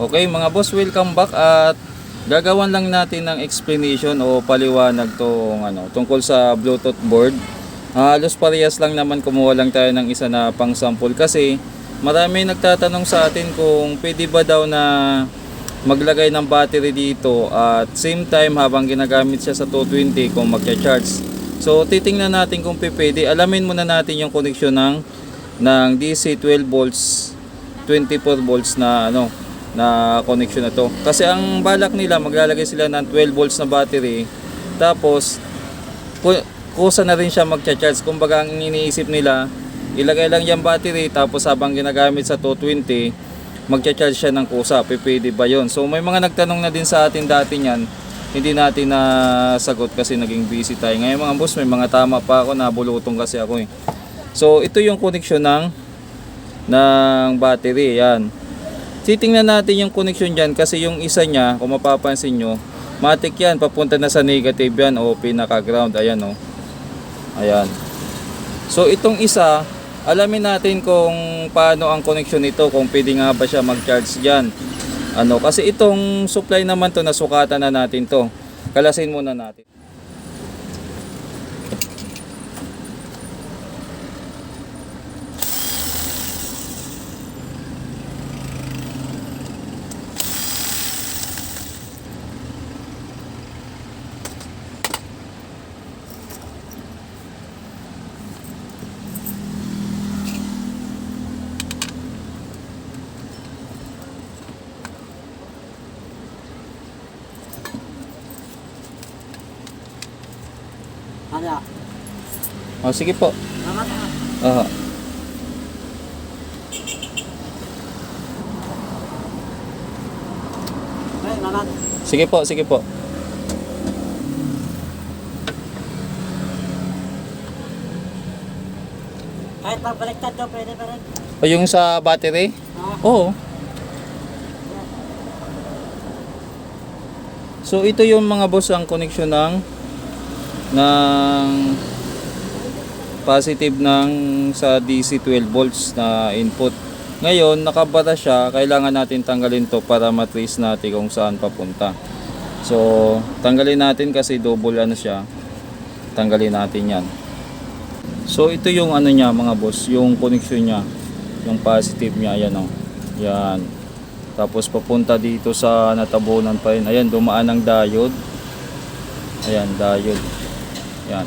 Okay mga boss, welcome back at gagawan lang natin ng explanation o paliwanag tong ano, tungkol sa Bluetooth board. Halos parehas lang naman kumuha lang tayo ng isa na pang sample kasi marami nagtatanong sa atin kung pwede ba daw na maglagay ng battery dito at same time habang ginagamit siya sa 220 kung magcha-charge. So titingnan natin kung pwede. Alamin muna natin yung connection ng ng DC 12 volts 24 volts na ano na connection na to. Kasi ang balak nila maglalagay sila ng 12 volts na battery tapos ku- kusa na rin siya magcha-charge. Kumbaga ang iniisip nila ilagay lang yung battery tapos habang ginagamit sa 220 magcha-charge siya ng kusa. Pwede ba yon? So may mga nagtanong na din sa atin dati niyan. Hindi natin na sagot kasi naging busy tayo. Ngayon mga boss, may mga tama pa ako na bulutong kasi ako eh. So ito yung connection ng ng battery, yan. Titingnan natin yung connection dyan kasi yung isa niya, kung mapapansin nyo, matik yan, papunta na sa negative yan o pinaka-ground, ayan o. Ayan. So itong isa, alamin natin kung paano ang connection nito, kung pwede nga ba siya mag-charge dyan. Ano, kasi itong supply naman to, nasukatan na natin to. Kalasin muna natin. Ano? O, sige po. Ay, nakat. Sige po, sige po. Kahit pagbaliktad daw, pwede pa rin. O yung sa battery? Ah, Oo. So ito yung mga boss ang connection ng ng positive ng sa DC 12 volts na input. Ngayon, nakabara siya, kailangan natin tanggalin to para matrace natin kung saan papunta. So, tanggalin natin kasi double ano siya. Tanggalin natin 'yan. So, ito yung ano niya mga boss, yung connection niya, yung positive niya, ayan oh. Yan. Tapos papunta dito sa natabunan pa rin. Ayan, dumaan ng diode. Ayan, diode. Ayan.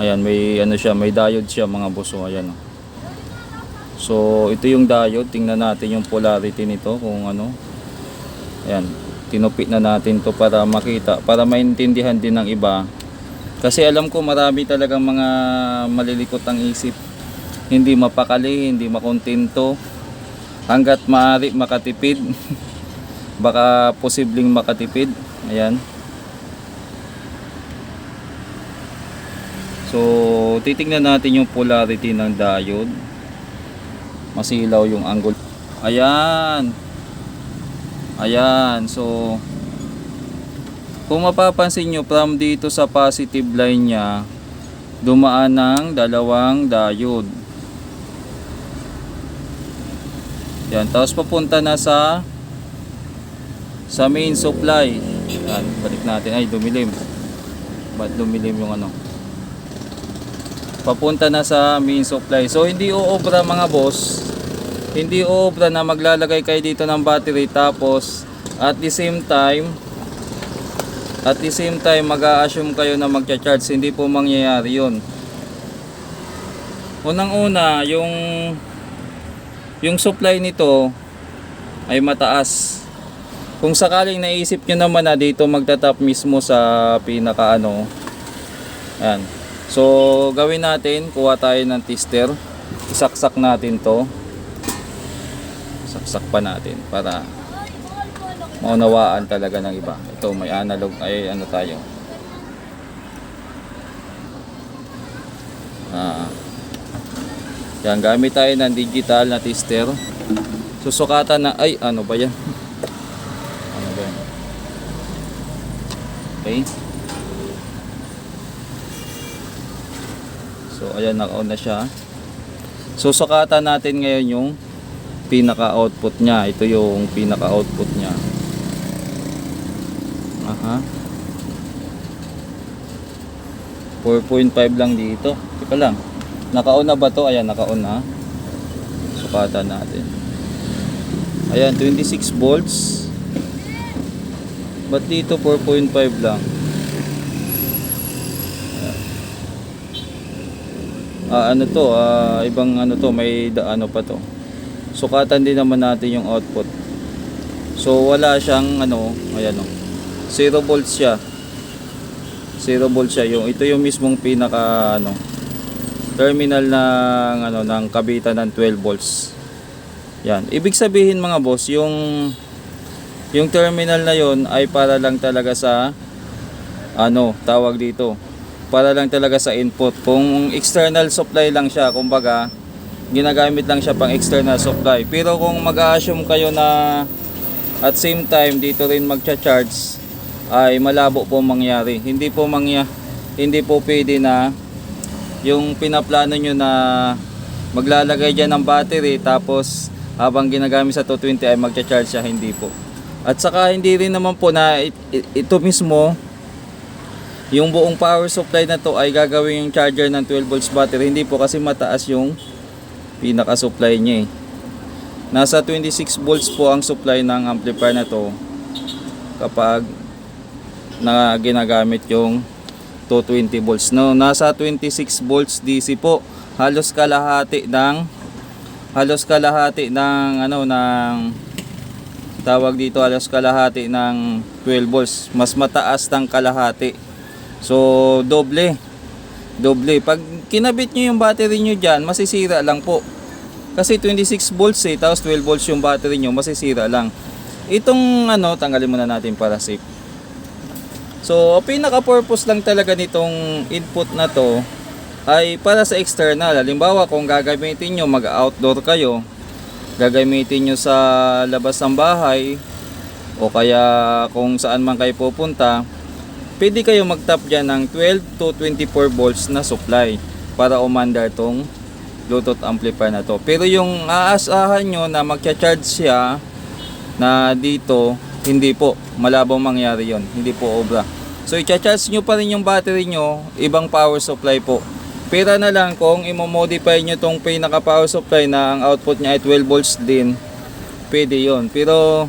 Ayan, may ano siya, may diode siya mga boss. oh. Ayan. So, ito yung diode. Tingnan natin yung polarity nito kung ano. Ayan, tinupit na natin to para makita, para maintindihan din ng iba. Kasi alam ko marami talagang mga malilikot ang isip. Hindi mapakali, hindi makontento. Hanggat maaari makatipid. Baka posibleng makatipid. Ayan. So, titingnan natin yung polarity ng diode. Masilaw yung angle. Ayan. Ayan. So, kung mapapansin nyo, from dito sa positive line niya, dumaan ng dalawang diode. Yan, tapos papunta na sa sa main supply. Yan, balik natin. Ay, dumilim. Ba't dumilim yung ano? Papunta na sa main supply. So, hindi uobra mga boss. Hindi uobra na maglalagay kayo dito ng battery tapos at the same time at the same time mag-a-assume kayo na magcha-charge. Hindi po mangyayari yun. Unang-una, yung yung supply nito ay mataas. Kung sakaling naisip nyo naman na dito magtatap mismo sa pinaka ano, yan. So, gawin natin, kuha tayo ng tester. Isaksak natin to. Saksak pa natin para maunawaan talaga ng iba. Ito, may analog, ay ano tayo. Ah. Yan, gamit tayo ng digital na tester. Susukatan na, ay, ano ba yan? ano ba yan? Okay. So, ayan, naka-on na siya. Susukatan natin ngayon yung pinaka output niya. Ito yung pinaka output niya. Aha. 4.5 lang dito. Teka lang. Naka-on na ba to? Ayan, naka-on na. Sukatan natin. Ayan, 26 volts. Ba't dito 4.5 lang? Ah, ano to? Ah, ibang ano to, may da, ano pa to. Sukatan din naman natin yung output. So wala siyang ano, ayan oh. 0 volts siya. 0 volts siya yung ito yung mismong pinaka ano terminal ng ano ng kabitan ng 12 volts. Yan. Ibig sabihin mga boss, yung yung terminal na yon ay para lang talaga sa ano, tawag dito. Para lang talaga sa input. Kung external supply lang siya, kumbaga ginagamit lang siya pang external supply. Pero kung mag-assume kayo na at same time dito rin magcha-charge ay malabo po mangyari. Hindi po mangya hindi po pwede na yung pinaplano nyo na maglalagay dyan ng battery tapos habang ginagamit sa 220 ay magcha-charge siya, hindi po. At saka hindi rin naman po na it- it- ito mismo yung buong power supply na to ay gagawin yung charger ng 12 volts battery. Hindi po kasi mataas yung pinaka supply niya eh. Nasa 26 volts po ang supply ng amplifier na to kapag na ginagamit yung 220 volts. No, nasa 26 volts DC po. Halos kalahati ng halos kalahati ng ano ng tawag dito halos kalahati ng 12 volts. Mas mataas ng kalahati. So, doble. Doble. Pag kinabit nyo yung battery nyo dyan, masisira lang po. Kasi 26 volts eh, tapos 12 volts yung battery nyo, masisira lang. Itong ano, tanggalin muna natin para safe. So, pinaka-purpose lang talaga nitong input na to ay para sa external. Halimbawa, kung gagamitin nyo, mag-outdoor kayo, gagamitin nyo sa labas ng bahay, o kaya kung saan man kayo pupunta, pwede kayo mag-tap dyan ng 12 to 24 volts na supply para umandar tong Bluetooth amplifier na to. Pero yung aasahan nyo na magcha-charge siya na dito, hindi po. Malabong mangyari yon Hindi po obra. So, i-charge nyo pa rin yung battery nyo, ibang power supply po. Pera na lang kung imo-modify nyo tong pinaka power supply na ang output niya ay 12 volts din, pwede yon Pero,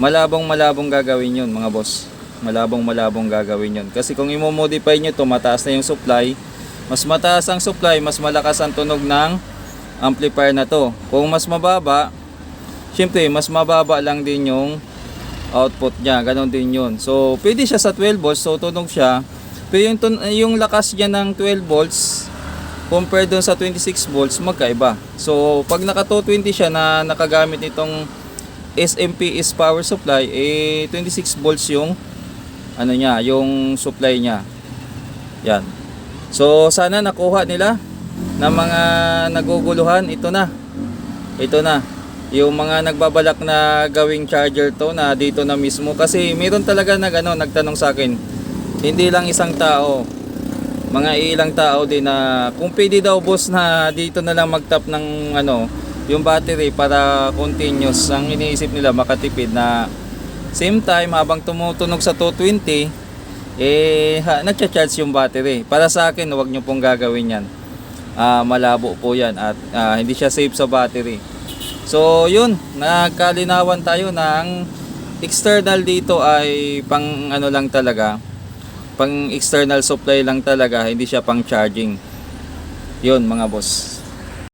malabong malabong gagawin yon mga boss. Malabong malabong gagawin yon Kasi kung imo-modify nyo to, mataas na yung supply. Mas mataas ang supply, mas malakas ang tunog ng amplifier na to. Kung mas mababa, syempre mas mababa lang din yung output niya. Ganon din yun. So, pwede siya sa 12 volts. So, tunog siya. Pero yung, tun- yung lakas niya ng 12 volts, compared doon sa 26 volts, magkaiba. So, pag naka 220 siya na nakagamit nitong SMPS power supply, eh, 26 volts yung ano niya, yung supply niya. Yan. So, sana nakuha nila ng mga naguguluhan. Ito na. Ito na yung mga nagbabalak na gawing charger to na dito na mismo kasi meron talaga nag ano, nagtanong sa akin hindi lang isang tao mga ilang tao din na kung pwede daw boss na dito na lang magtap ng ano yung battery para continuous ang iniisip nila makatipid na same time habang tumutunog sa 220 eh ha, nagcha-charge yung battery para sa akin huwag nyo pong gagawin yan Ah, malabo po yan at ah, hindi siya safe sa battery So, yun, nagkalinawan tayo ng external dito ay pang ano lang talaga, pang external supply lang talaga, hindi siya pang charging. Yun mga boss.